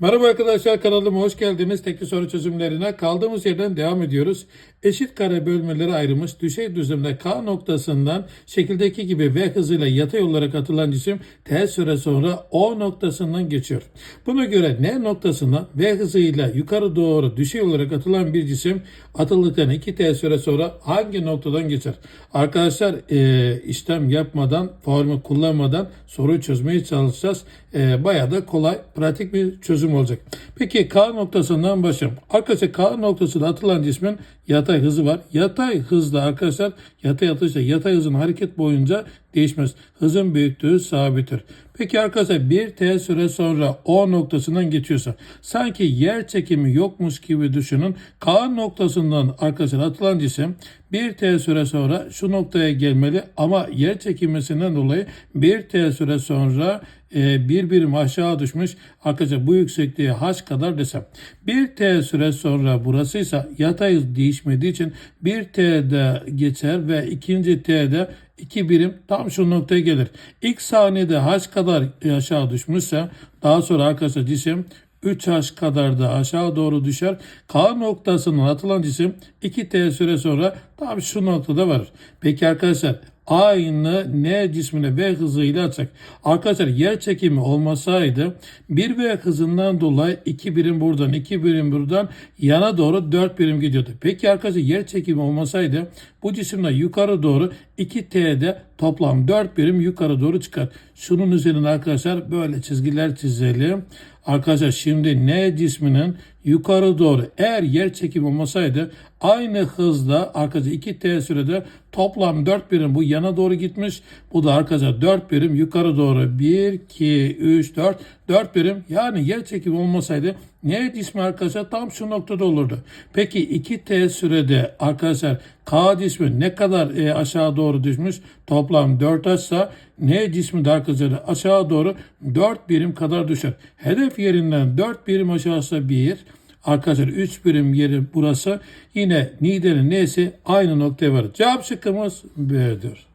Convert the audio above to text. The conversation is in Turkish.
Merhaba arkadaşlar kanalıma hoş geldiniz. Tekli soru çözümlerine kaldığımız yerden devam ediyoruz. Eşit kare bölmelere ayrılmış düşey düzlemde K noktasından şekildeki gibi V hızıyla yatay olarak atılan cisim T süre sonra O noktasından geçiyor. Buna göre N noktasından V hızıyla yukarı doğru düşey olarak atılan bir cisim atıldıktan 2T süre sonra hangi noktadan geçer? Arkadaşlar e, işlem yapmadan, formu kullanmadan soruyu çözmeye çalışacağız. E, bayağı da kolay, pratik bir çözüm olacak. Peki K noktasından başlayalım. Arkadaşlar K noktasında atılan cismin yatay hızı var. Yatay hızla arkadaşlar yatay atışla yatay hızın hareket boyunca değişmez. Hızın büyüklüğü sabittir. Peki arkadaşlar bir T süre sonra O noktasından geçiyorsa sanki yer çekimi yokmuş gibi düşünün. K noktasından arkadaşlar atılan cisim bir T süre sonra şu noktaya gelmeli ama yer çekilmesinden dolayı bir T süre sonra e, bir birim aşağı düşmüş. Arkadaşlar bu yüksekliğe h kadar desem. Bir T süre sonra burasıysa yatay değişmediği için bir T'de geçer ve ikinci T'de iki birim tam şu noktaya gelir. İlk saniyede h kadar aşağı düşmüşse daha sonra arkadaşlar cisim 3h kadar da aşağı doğru düşer. K noktasından atılan cisim 2t süre sonra tam şu noktada varır. Peki arkadaşlar aynı N cismine V hızıyla atsak. Arkadaşlar yer çekimi olmasaydı 1 V hızından dolayı 2 birim buradan 2 birim buradan yana doğru 4 birim gidiyordu. Peki arkadaşlar yer çekimi olmasaydı bu cisimden yukarı doğru 2T'de toplam 4 birim yukarı doğru çıkar. Şunun üzerine arkadaşlar böyle çizgiler çizelim. Arkadaşlar şimdi N cisminin yukarı doğru eğer yer çekimi olmasaydı aynı hızla arkadaşlar 2T sürede toplam 4 birim bu yana doğru gitmiş. Bu da arkadaşlar 4 birim yukarı doğru 1, 2, 3, 4 4 birim yani yer çekimi olmasaydı N cismi arkadaşlar tam şu noktada olurdu. Peki 2T sürede arkadaşlar K cismi ne kadar e, aşağı doğru düşmüş? Toplam 4 ise N cismi de arkadaşlar aşağı doğru 4 birim kadar düşer. Hedef yerinden 4 birim aşağısı 1, Arkadaşlar 3 birim yeri burası. Yine Niğde'nin neyse aynı noktaya varır. Cevap şıkkımız B'dir.